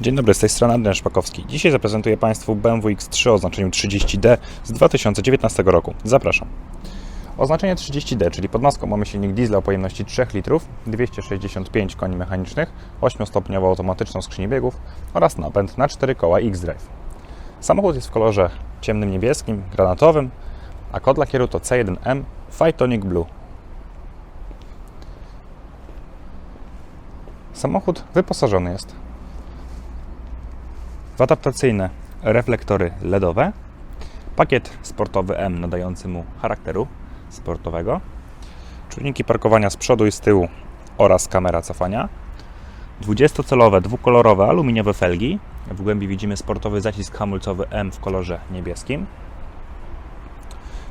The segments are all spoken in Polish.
Dzień dobry, z tej strony Adrian Szpakowski. Dzisiaj zaprezentuję Państwu BMW X3 o oznaczeniu 30D z 2019 roku. Zapraszam. Oznaczenie 30D, czyli pod maską mamy silnik diesla o pojemności 3 litrów, 265 koni mechanicznych, 8-stopniową automatyczną skrzynię biegów oraz napęd na 4 koła X-Drive. Samochód jest w kolorze ciemnym niebieskim, granatowym, a kod lakieru to C1M Phytonic Blue. Samochód wyposażony jest adaptacyjne reflektory LEDowe, pakiet sportowy M nadający mu charakteru sportowego, czujniki parkowania z przodu i z tyłu oraz kamera cofania, 20-celowe dwukolorowe aluminiowe felgi, w głębi widzimy sportowy zacisk hamulcowy M w kolorze niebieskim,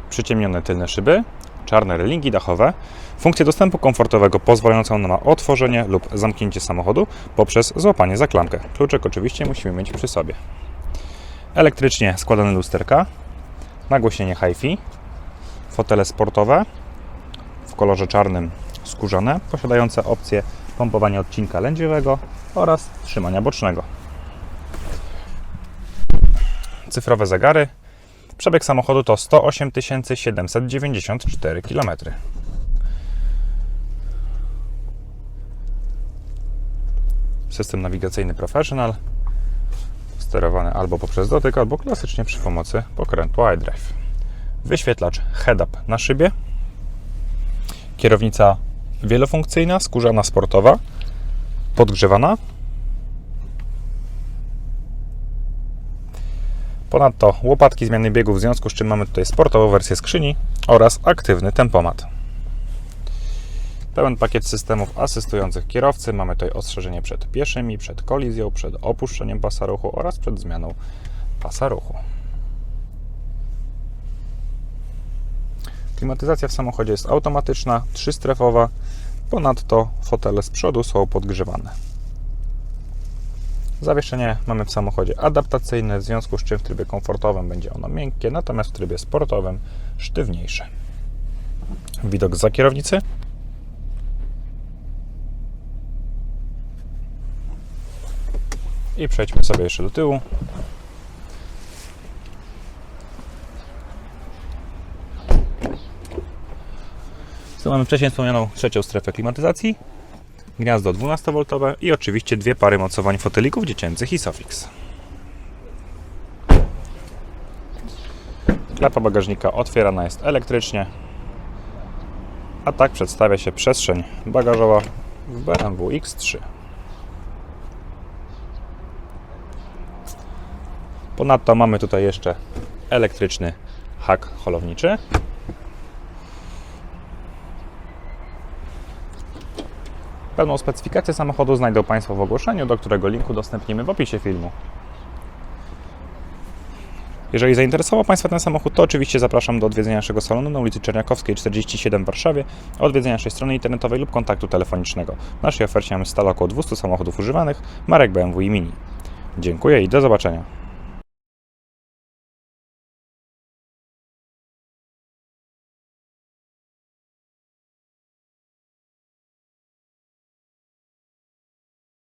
przyciemnione tylne szyby, czarne relingi dachowe, funkcję dostępu komfortowego pozwalającą na otworzenie lub zamknięcie samochodu poprzez złapanie za klamkę. Kluczek oczywiście musimy mieć przy sobie. Elektrycznie składane lusterka, nagłośnienie hi-fi, fotele sportowe w kolorze czarnym skórzane, posiadające opcję pompowania odcinka lędźwiowego oraz trzymania bocznego. Cyfrowe zegary, Przebieg samochodu to 108 794 km. System nawigacyjny Professional, sterowany albo poprzez dotyk, albo klasycznie przy pomocy pokrętła iDrive. Wyświetlacz head-up na szybie, kierownica wielofunkcyjna, skórzana sportowa, podgrzewana, Ponadto łopatki zmiany biegów, w związku z czym mamy tutaj sportową wersję skrzyni oraz aktywny tempomat. Pełen pakiet systemów asystujących kierowcy. Mamy tutaj ostrzeżenie przed pieszymi, przed kolizją, przed opuszczeniem pasa ruchu oraz przed zmianą pasa ruchu. Klimatyzacja w samochodzie jest automatyczna, trzystrefowa. Ponadto fotele z przodu są podgrzewane. Zawieszenie mamy w samochodzie adaptacyjne, w związku z czym w trybie komfortowym będzie ono miękkie, natomiast w trybie sportowym sztywniejsze. Widok za kierownicy. I przejdźmy sobie jeszcze do tyłu. Tu mamy wcześniej wspomnianą trzecią strefę klimatyzacji gniazdo 12V i oczywiście dwie pary mocowań fotelików dziecięcych Isofix. Klapa bagażnika otwierana jest elektrycznie, a tak przedstawia się przestrzeń bagażowa w BMW X3. Ponadto mamy tutaj jeszcze elektryczny hak holowniczy. Pełną specyfikację samochodu znajdą Państwo w ogłoszeniu, do którego linku udostępnimy w opisie filmu. Jeżeli zainteresował Państwa ten samochód, to oczywiście zapraszam do odwiedzenia naszego salonu na ulicy Czerniakowskiej 47 w Warszawie, odwiedzenia naszej strony internetowej lub kontaktu telefonicznego. W naszej ofercie mamy stale około 200 samochodów używanych, marek BMW i Mini. Dziękuję i do zobaczenia.